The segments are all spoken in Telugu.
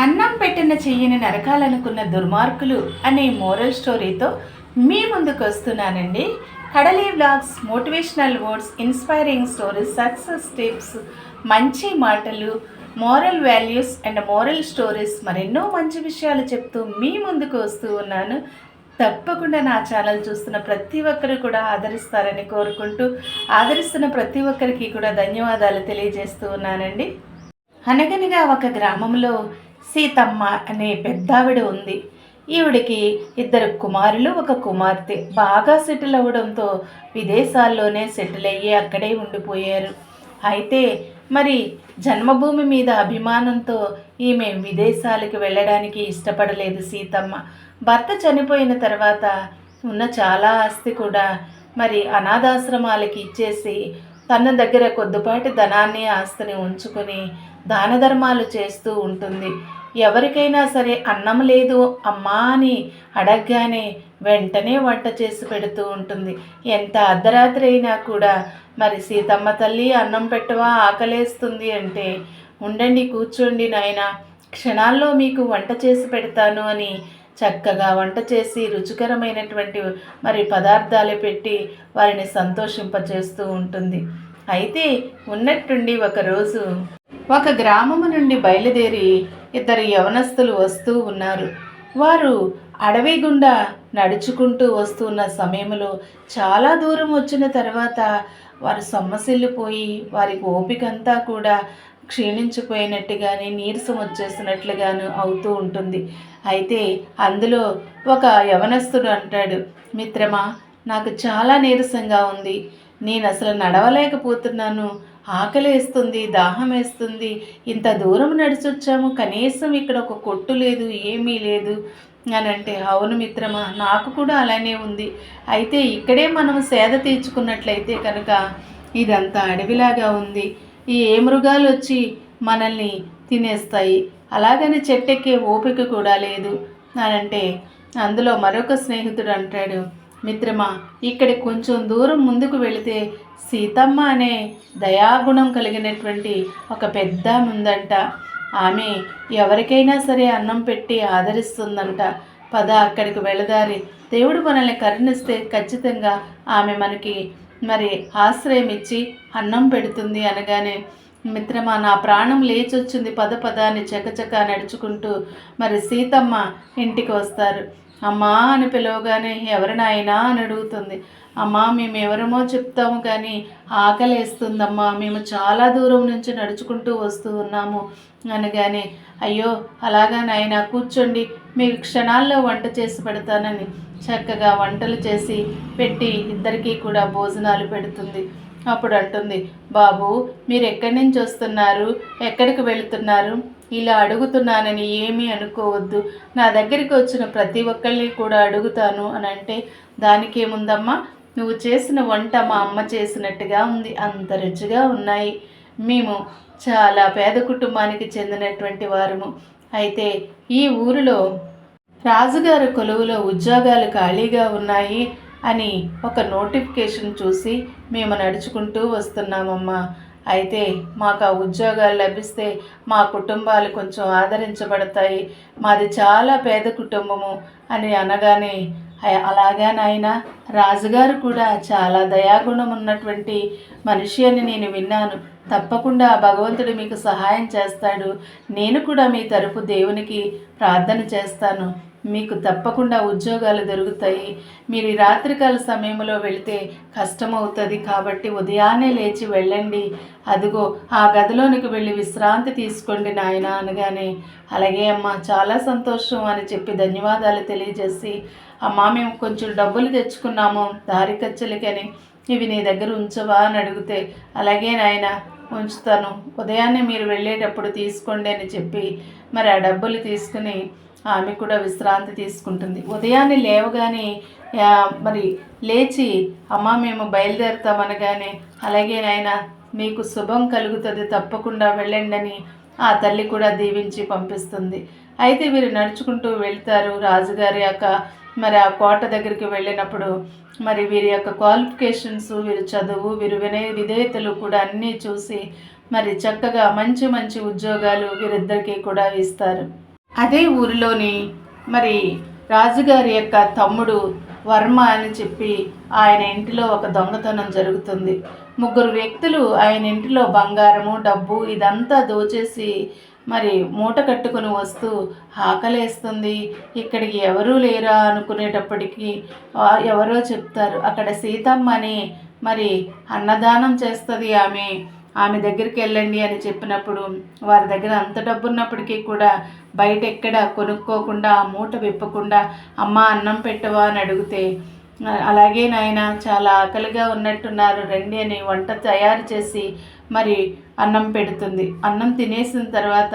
అన్నం పెట్టిన చెయ్యిని నరకాలనుకున్న దుర్మార్గులు అనే మోరల్ స్టోరీతో మీ ముందుకు వస్తున్నానండి. Kadali vlogs motivational words inspiring stories success tips మంచి మాటలు moral values and moral stories మరెన్నో మంచి విషయాలు చెప్తూ మీ ముందుకు వస్తూ ఉన్నాను. తప్పకుండా నా ఛానల్ చూస్తున్న ప్రతి ఒక్కరు కూడా ఆదరిస్తారని కోరుకుంటూ ఆదరిస్తున్న ప్రతి ఒక్కరికి కూడా ధన్యవాదాలు తెలియజేస్తూ ఉన్నానండి. అనగనగా ఒక గ్రామంలో సీతమ్మ అనే పెద్దావిడ ఉంది. ఈవిడికి ఇద్దరు కుమారులు ఒక కుమార్తె. బాగా సెటిల్ అవ్వడంతో విదేశాల్లోనే సెటిల్ అయ్యి అక్కడే ఉండిపోయారు. అయితే మరి జన్మభూమి మీద అభిమానంతో ఈమె విదేశాలకు వెళ్ళడానికి ఇష్టపడలేదు సీతమ్మ. భర్త చనిపోయిన తర్వాత ఉన్న చాలా ఆస్తి కూడా మరి అనాథాశ్రమాలకి ఇచ్చేసి తన దగ్గర కొద్దిపాటి ధనాన్ని ఆస్తిని ఉంచుకొని దాన ధర్మాలు చేస్తూ ఉంటుంది. ఎవరికైనా సరే అన్నం లేదు అమ్మా అని అడగగానే వెంటనే వంట చేసి పెడుతూ ఉంటుంది. ఎంత అర్ధరాత్రి అయినా కూడా మరి సీతమ్మ తల్లి అన్నం పెట్టవా ఆకలేస్తుంది అంటే ఉండండి కూర్చోండి నాయన క్షణాల్లో మీకు వంట చేసి పెడతాను అని చక్కగా వంట చేసి రుచికరమైనటువంటి మరి పదార్థాలు పెట్టి వారిని సంతోషింపచేస్తూ ఉంటుంది. అయితే ఉన్నట్టుండి ఒకరోజు ఒక గ్రామము నుండి బయలుదేరి ఇద్దరు యవనస్తులు వస్తూ ఉన్నారు. వారు అడవి గుండా నడుచుకుంటూ వస్తున్న సమయంలో చాలా దూరం వచ్చిన తర్వాత వారు సొమ్మసిల్లిపోయి వారి ఓపికంతా కూడా క్షీణించిపోయినట్టుగానే నీరసం వచ్చేసినట్లుగాను అవుతూ ఉంటుంది. అయితే అందులో ఒక యవనస్తుడు అంటాడు మిత్రమా నాకు చాలా నీరసంగా ఉంది. నేను అసలు నడవలేకపోతున్నాను. ఆకలి వేస్తుంది దాహం వేస్తుంది ఇంత దూరం నడిచొచ్చాము. కనీసం ఇక్కడ ఒక కొట్టు లేదు ఏమీ లేదు అని అంటే అవును మిత్రమా నాకు కూడా అలానే ఉంది. అయితే ఇక్కడే మనం సేద తీర్చుకున్నట్లయితే కనుక ఇదంతా అడవిలాగా ఉంది. ఈ ఏ మృగాలు వచ్చి మనల్ని తినేస్తాయి. అలాగని చెట్టెక్కే ఓపిక కూడా లేదు. అని అంటే అందులో మరొక స్నేహితుడు అంటాడు మిత్రమా ఇక్కడ కొంచెం దూరం ముందుకు వెళితే సీతమ్మ అనే దయాగుణం కలిగినటువంటి ఒక పెద్ద ఉందంట ఆమె ఎవరికైనా సరే అన్నం పెట్టి ఆదరిస్తుందంట. పద అక్కడికి వెళదారి. దేవుడు మనల్ని కరుణిస్తే ఖచ్చితంగా ఆమె మనకి మరి ఆశ్రయం ఇచ్చి అన్నం పెడుతుంది అనగానే మిత్రమా నా ప్రాణం లేచొచ్చింది పద పద చకచక నడుచుకుంటూ మరి సీతమ్మ ఇంటికి వస్తారు. అమ్మా అని పిలవగానే ఎవరు నాయనా అని అడుగుతుంది. అమ్మా మేము ఎవరమో చెప్తాము కానీ ఆకలేస్తుందమ్మా. మేము చాలా దూరం నుంచి నడుచుకుంటూ వస్తూ ఉన్నాము అనగానే అయ్యో అలాగా నాయన కూర్చోండి. మీకు క్షణాల్లో వంట చేసి పెడతానని చక్కగా వంటలు చేసి పెట్టి ఇద్దరికీ కూడా భోజనాలు పెడుతుంది. అప్పుడు అంటుంది బాబు మీరు ఎక్కడి నుంచి వస్తున్నారు? ఎక్కడికి వెళుతున్నారు? ఇలా అడుగుతున్నానని ఏమీ అనుకోవద్దు. నా దగ్గరికి వచ్చిన ప్రతి ఒక్కరిని కూడా అడుగుతాను అని అంటే దానికేముందమ్మా? నువ్వు చేసిన వంట మా అమ్మ చేసినట్టుగా ఉంది. అంత రుచిగా ఉన్నాయి. మేము చాలా పేద కుటుంబానికి చెందినటువంటి వారము. అయితే ఈ ఊరిలో రాజుగారి కొలువులో ఉద్యోగాలు ఖాళీగా ఉన్నాయి అని ఒక నోటిఫికేషన్ చూసి మేము నడుచుకుంటూ వస్తున్నామమ్మా. అయితే మాకు ఆ ఉద్యోగాలు లభిస్తే మా కుటుంబాలు కొంచెం ఆదరించబడతాయి. మాది చాలా పేద కుటుంబము అని అనగానే అలాగా నాయన రాజుగారు కూడా చాలా దయాగుణం ఉన్నటువంటి మనిషి అని నేను విన్నాను. తప్పకుండా భగవంతుడు మీకు సహాయం చేస్తాడు. నేను కూడా మీ తరపు దేవునికి ప్రార్థన చేస్తాను. మీకు తప్పకుండా ఉద్యోగాలు దొరుకుతాయి. మీరు రాత్రికాల సమయంలో వెళితే కష్టమవుతుంది కాబట్టి ఉదయాన్నే లేచి వెళ్ళండి. అదిగో ఆ గదిలోనికి వెళ్ళి విశ్రాంతి తీసుకోండి నాయన అనగానే. అలాగే అమ్మ చాలా సంతోషం అని చెప్పి ధన్యవాదాలు తెలియజేసి అమ్మా మేము కొంచెం డబ్బులు తెచ్చుకున్నాము దారి ఖర్చులకని ఇవి నీ దగ్గర ఉంచవా అని అడిగితే అలాగే నాయన ఉంచుతాను. ఉదయాన్నే మీరు వెళ్ళేటప్పుడు తీసుకోండి అని చెప్పి మరి ఆ డబ్బులు తీసుకుని ఆమె కూడా విశ్రాంతి తీసుకుంటుంది. ఉదయాన్నే లేవగానే మరి లేచి అమ్మ మేము బయలుదేరుతామనగానే అలాగే నాయన మీకు శుభం కలుగుతుంది తప్పకుండా వెళ్ళండి అని ఆ తల్లి కూడా దీవించి పంపిస్తుంది. అయితే వీరు నడుచుకుంటూ వెళ్తారు రాజుగారి యొక్క మరి ఆ కోట దగ్గరికి వెళ్ళినప్పుడు. మరి వీరి యొక్క క్వాలిఫికేషన్స్ వీరి చదువు వీరు వినయ విధేయతలు కూడా అన్నీ చూసి మరి చక్కగా మంచి మంచి ఉద్యోగాలు వీరిద్దరికీ కూడా ఇస్తారు. అదే ఊరిలోని మరి రాజుగారి యొక్క తమ్ముడు వర్మ అని చెప్పి ఆయన ఇంటిలో ఒక దొంగతనం జరుగుతుంది. ముగ్గురు వ్యక్తులు ఆయన ఇంటిలో బంగారము డబ్బు ఇదంతా దోచేసి మరి మూట కట్టుకుని వస్తూ ఆకలేస్తుంది. ఇక్కడికి ఎవరూ లేరా అనుకునేటప్పటికీ ఎవరో చెప్తారు. అక్కడ సీతమ్మ అని మరి అన్నదానం చేస్తుంది ఆమె. ఆమె దగ్గరికి వెళ్ళండి అని చెప్పినప్పుడు వారి దగ్గర అంత డబ్బు ఉన్నప్పటికీ కూడా బయట ఎక్కడ కొనుక్కోకుండా ఆ మూట విప్పకుండా అమ్మ అన్నం పెట్టవా? అని అడిగితే అలాగే నాయన చాలా ఆకలిగా ఉన్నట్టున్నారు రండి అని వంట తయారు చేసి మరి అన్నం పెడుతుంది. అన్నం తినేసిన తర్వాత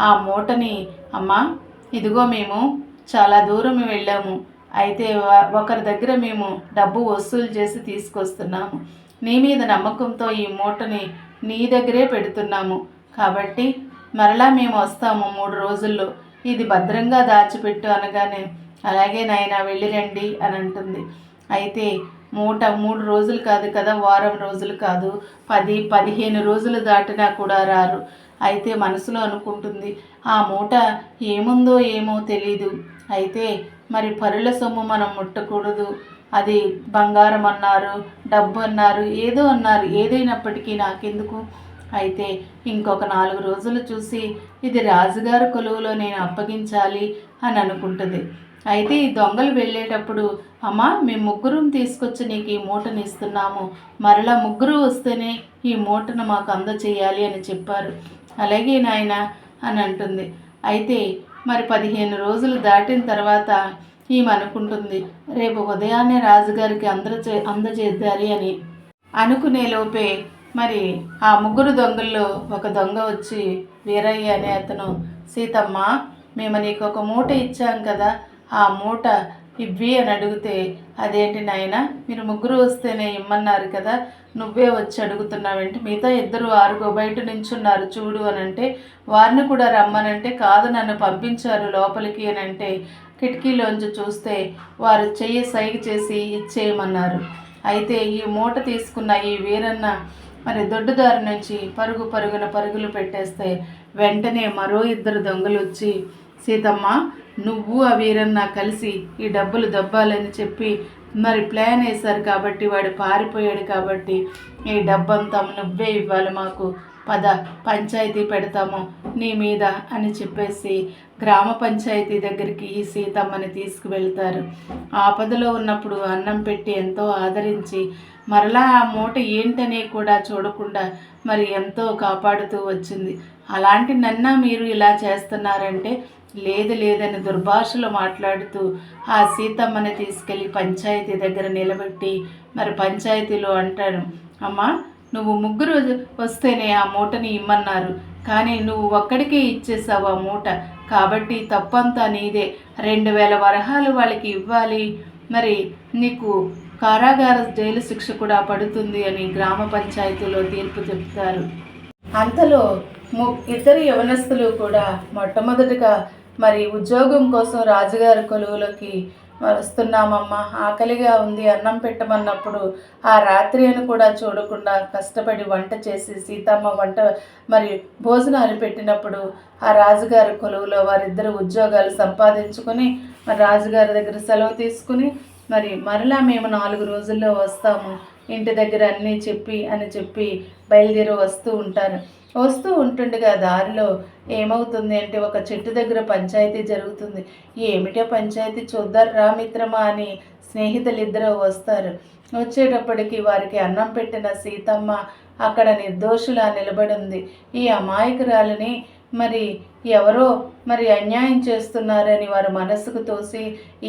ఆ మూటని అమ్మ ఇదిగో మేము చాలా దూరం వెళ్ళాము అయితే ఒకరి దగ్గర మేము డబ్బు వసూలు చేసి తీసుకొస్తున్నాము. నీ మీద నమ్మకంతో ఈ మూటని నీ దగ్గరే పెడుతున్నాము. కాబట్టి మరలా మేము వస్తాము మూడు రోజుల్లో. ఇది భద్రంగా దాచిపెట్టు అనగానే అలాగే నాయన వెళ్ళిరండి అని అంటుంది. అయితే మూట మూడు రోజులు కాదు కదా వారం రోజులు కాదు పది పదిహేను రోజులు దాటినా కూడా రారు. అయితే మనసులో అనుకుంటుంది ఆ మూట ఏముందో ఏమో తెలీదు. అయితే మరి పరుల సొమ్ము మనం ముట్టకూడదు. అది బంగారం అన్నారు డబ్బు అన్నారు ఏదో అన్నారు ఏదైనప్పటికీ నాకెందుకు? అయితే ఇంకొక నాలుగు రోజులు చూసి ఇది రాజుగారి కొలువులో నేను అప్పగించాలి అని అనుకుంటుంది. అయితే ఈ దొంగలు వెళ్ళేటప్పుడు అమ్మా మేము ముగ్గురం తీసుకొచ్చి నీకు ఈ మూటను ఇస్తున్నాము. మరలా ముగ్గురు వస్తేనే ఈ మూటను మాకు అందచేయాలి అని చెప్పారు. అలాగే నాయన అని అంటుంది. అయితే మరి పదిహేను రోజులు దాటిన తర్వాత ఈమె అనుకుంటుంది. రేపు ఉదయాన్నే రాజుగారికి అందజే అందజేద్దాలి అని. అనుకునే లోపే మరి ఆ ముగ్గురు దొంగల్లో ఒక దొంగ వచ్చి వీరయ్య అనే అతను సీతమ్మ మేము నీకు ఒక మూట ఇచ్చాం కదా ఆ మూట ఇవ్వి అని అడిగితే అదేంటి నాయన మీరు ముగ్గురు వస్తేనే ఇమ్మన్నారు కదా నువ్వే వచ్చి అడుగుతున్నావేంటి మిగతా ఇద్దరు ఆరుగో బయట నించున్నారు చూడు అని అంటే వారిని కూడా రమ్మనంటే కాదు నన్ను పంపించారు లోపలికి అని అంటే కిటికీలోంచి చూస్తే వారు చెయ్యి సైగ చేసి ఇచ్చేయమన్నారు. అయితే ఈ మూట తీసుకున్న ఈ వీరన్న మరి దొడ్డుదారి నుంచి పరుగు పరుగున పరుగులు పెట్టేస్తే వెంటనే మరో ఇద్దరు దొంగలు వచ్చి సీతమ్మ నువ్వు ఆ వీరన్న కలిసి ఈ డబ్బులు దబ్బాలని చెప్పి మరి ప్లాన్ వేశారు కాబట్టి వాడు పారిపోయాడు కాబట్టి ఈ డబ్బంతా నువ్వే ఇవ్వాలి మాకు. పద పంచాయతీ పెడతాము నీ మీద అని చెప్పేసి గ్రామ పంచాయతీ దగ్గరికి ఈ సీతమ్మని తీసుకువెళ్తారు. ఆపదలో ఉన్నప్పుడు అన్నం పెట్టి ఎంతో ఆదరించి మరలా ఆ మూట ఏంటనే కూడా చూడకుండా మరి ఎంతో కాపాడుతూ వచ్చింది. అలాంటి నన్న మీరు ఇలా చేస్తున్నారంటే లేదు లేదని దుర్భాషలు మాట్లాడుతూ ఆ సీతమ్మని తీసుకెళ్ళి పంచాయతీ దగ్గర నిలబెట్టి మరి పంచాయతీలో అంటాడు. అమ్మా నువ్వు ముగ్గురు వస్తేనే ఆ మూటని ఇమ్మన్నారు. కానీ నువ్వు ఒక్కడికే ఇచ్చేసావు ఆ మూట. కాబట్టి తప్పంతా నీదే. రెండు వేల వరహాలు వాళ్ళకి ఇవ్వాలి. మరి నీకు కారాగార జైలు శిక్ష కూడా పడుతుంది అని గ్రామ పంచాయతీలో తీర్పు చెప్తారు. అంతలో ము ఇద్దరు యవనస్తులు కూడా మొట్టమొదటిగా మరి ఉద్యోగం కోసం రాజుగారి కొలువులోకి వస్తున్నామమ్మా ఆకలిగా ఉంది అన్నం పెట్టమన్నప్పుడు ఆ రాత్రి అని కూడా చూడకుండా కష్టపడి వంట చేసి సీతమ్మ వంట మరి భోజనాలు పెట్టినప్పుడు ఆ రాజుగారి కొలువులో వారిద్దరు ఉద్యోగాలు సంపాదించుకొని మరి రాజుగారి దగ్గర సెలవు తీసుకుని మరి మరలా మేము నాలుగు రోజుల్లో వస్తాము. ఇంటి దగ్గర అన్నీ చెప్పి అని చెప్పి బయలుదేరి వస్తూ ఉంటారు. వస్తూ ఉంటుండగా దారిలో ఏమవుతుంది అంటే ఒక చెట్టు దగ్గర పంచాయతీ జరుగుతుంది. ఏమిటో పంచాయతీ చూద్దారు రా మిత్రమా అని స్నేహితులిద్దరూ వస్తారు. వచ్చేటప్పటికి వారికి అన్నం పెట్టిన సీతమ్మ అక్కడ నిర్దోషులా నిలబడింది. ఈ అమాయకురాలని మరి ఎవరో మరి అన్యాయం చేస్తున్నారని వారు మనసుకు తోసి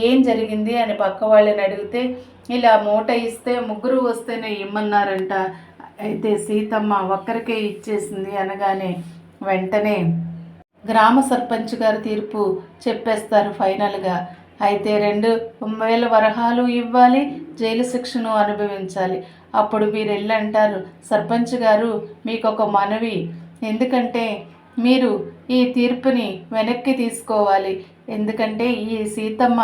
ఏం జరిగింది అని పక్క వాళ్ళని అడిగితే ఇలా మూట ఇస్తే ముగ్గురు వస్తేనే ఇమ్మన్నారంట అయితే సీతమ్మ ఒక్కరికే ఇచ్చేసింది అనగానే వెంటనే గ్రామ సర్పంచ్ గారు తీర్పు చెప్పేస్తారు ఫైనల్గా. అయితే రెండు వేల వరహాలు ఇవ్వాలి జైలు శిక్షను అనుభవించాలి. అప్పుడు మీరు వెళ్ళంటారు సర్పంచ్ గారు మీకు ఒక మనవి. ఎందుకంటే మీరు ఈ తీర్పుని వెనక్కి తీసుకోవాలి. ఎందుకంటే ఈ సీతమ్మ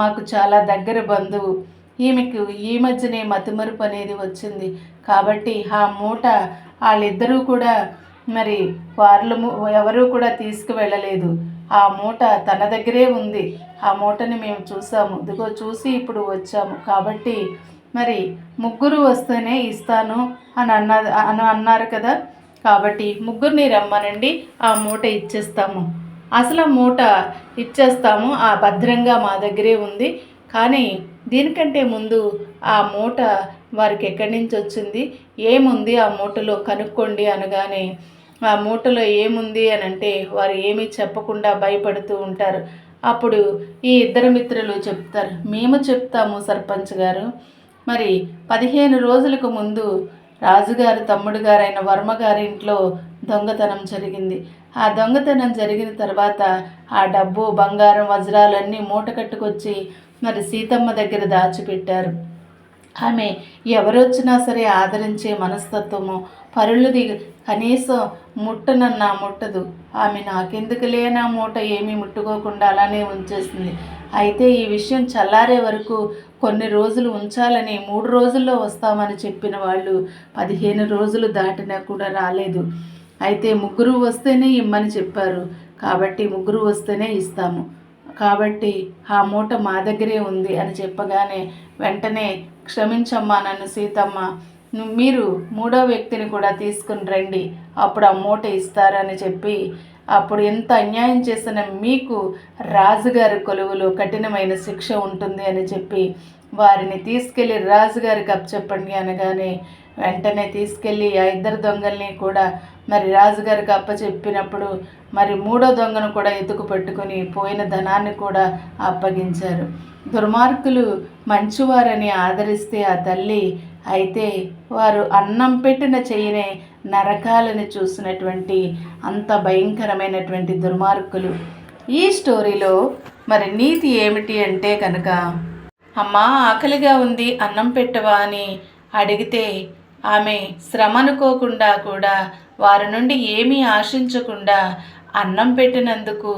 మాకు చాలా దగ్గర బంధువు. ఈమెకు ఈ మధ్యనే మతిమరుపు అనేది వచ్చింది. కాబట్టి ఆ మూట వాళ్ళిద్దరూ కూడా మరి వార్లు ఎవరూ కూడా తీసుకువెళ్ళలేదు. ఆ మూట తన దగ్గరే ఉంది. ఆ మూటని మేము చూసాము. ఇదిగో చూసి ఇప్పుడు వచ్చాము. కాబట్టి మరి ముగ్గురు వస్తేనే ఇస్తాను అని అన్న అని అన్నారు కదా. కాబట్టి ముగ్గురిని రమ్మనండి. ఆ మూట ఇచ్చేస్తాము. అసలు ఆ మూట ఇచ్చేస్తాము. ఆ భద్రంగా మా దగ్గరే ఉంది. కానీ దీనికంటే ముందు ఆ మూట వారికి ఎక్కడి నుంచి వచ్చింది ఏముంది ఆ మూటలో? కనుక్కోండి అనగానే ఆ మూటలో ఏముంది అని అంటే వారు ఏమీ చెప్పకుండా భయపడుతూ ఉంటారు. అప్పుడు ఈ ఇద్దరు మిత్రులు చెప్తారు మేము చెప్తాము సర్పంచ్ గారు. మరి పదిహేను రోజులకు ముందు రాజుగారు తమ్ముడు గారైన వర్మ గారి ఇంట్లో దొంగతనం జరిగింది. ఆ దొంగతనం జరిగిన తర్వాత ఆ డబ్బు బంగారం వజ్రాలన్నీ మూట కట్టుకొచ్చి మరి సీతమ్మ దగ్గర దాచిపెట్టారు. ఆమె ఎవరొచ్చినా సరే ఆదరించే మనస్తత్వము పరులది కనీసం ముట్టనన్నా ముట్టదు. ఆమె నాకెందుకు లేనా మూట ఏమీ ముట్టుకోకుండా అలానే ఉంచేసింది. అయితే ఈ విషయం చల్లారే వరకు కొన్ని రోజులు ఉంచాలని మూడు రోజుల్లో వస్తామని చెప్పిన వాళ్ళు పదిహేను రోజులు దాటినా కూడా రాలేదు. అయితే ముగ్గురు వస్తేనే ఇమ్మని చెప్పారు. కాబట్టి ముగ్గురు వస్తేనే ఇస్తాము. కాబట్టి ఆ మూట మా దగ్గరే ఉంది అని చెప్పగానే వెంటనే క్షమించమ్మా నన్ను సీతమ్మ. మీరు మూడో వ్యక్తిని కూడా తీసుకుని రండి. అప్పుడు ఆ మూట ఇస్తారని చెప్పి అప్పుడు ఎంత అన్యాయం చేసిన మీకు రాజుగారి కొలువులో కఠినమైన శిక్ష ఉంటుంది అని చెప్పి వారిని తీసుకెళ్ళి రాజుగారికి అప్పచెప్పండి అనగానే వెంటనే తీసుకెళ్ళి ఆ ఇద్దరు దొంగల్ని కూడా మరి రాజుగారికి అప్పచెప్పినప్పుడు మరి మూడో దొంగను కూడా ఎత్తుకు పెట్టుకుని పోయిన ధనాన్ని కూడా అప్పగించారు. దుర్మార్గులు మంచివారని ఆదరిస్తే ఆ తల్లి అయితే వారు అన్నం పెట్టిన చెయ్యనే నరకాలను చూసినటువంటి అంత భయంకరమైనటువంటి దుర్మార్గులు. ఈ స్టోరీలో మరి నీతి ఏమిటి అంటే కనుక అమ్మా ఆకలిగా ఉంది అన్నం పెట్టవా అని అడిగితే ఆమె శ్రమ అనుకోకుండా కూడా వారి నుండి ఏమీ ఆశించకుండా అన్నం పెట్టినందుకు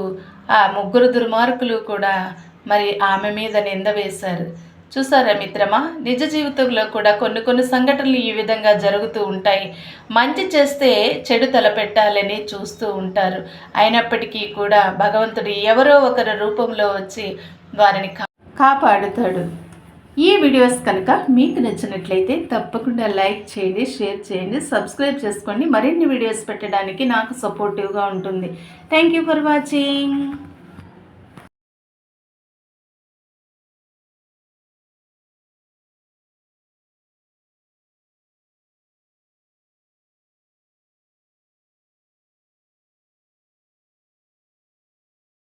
ఆ ముగ్గురు దుర్మార్గులు కూడా మరి ఆమె మీద నింద వేశారు. చూసారా మిత్రమా? నిజ జీవితంలో కూడా కొన్ని కొన్ని సంఘటనలు ఈ విధంగా జరుగుతూ ఉంటాయి. మంచి చేస్తే చెడు తలపెట్టాలని చూస్తూ ఉంటారు. అయినప్పటికీ కూడా భగవంతుడు ఎవరో ఒకరి రూపంలో వచ్చి వారిని కాపాడుతాడు. ఈ వీడియోస్ కనుక మీకు నచ్చినట్లయితే తప్పకుండా లైక్ చేయండి షేర్ చేయండి సబ్స్క్రైబ్ చేసుకోండి. మరిన్ని వీడియోస్ పెట్టడానికి నాకు సపోర్టివ్గా ఉంటుంది. Thank you for watching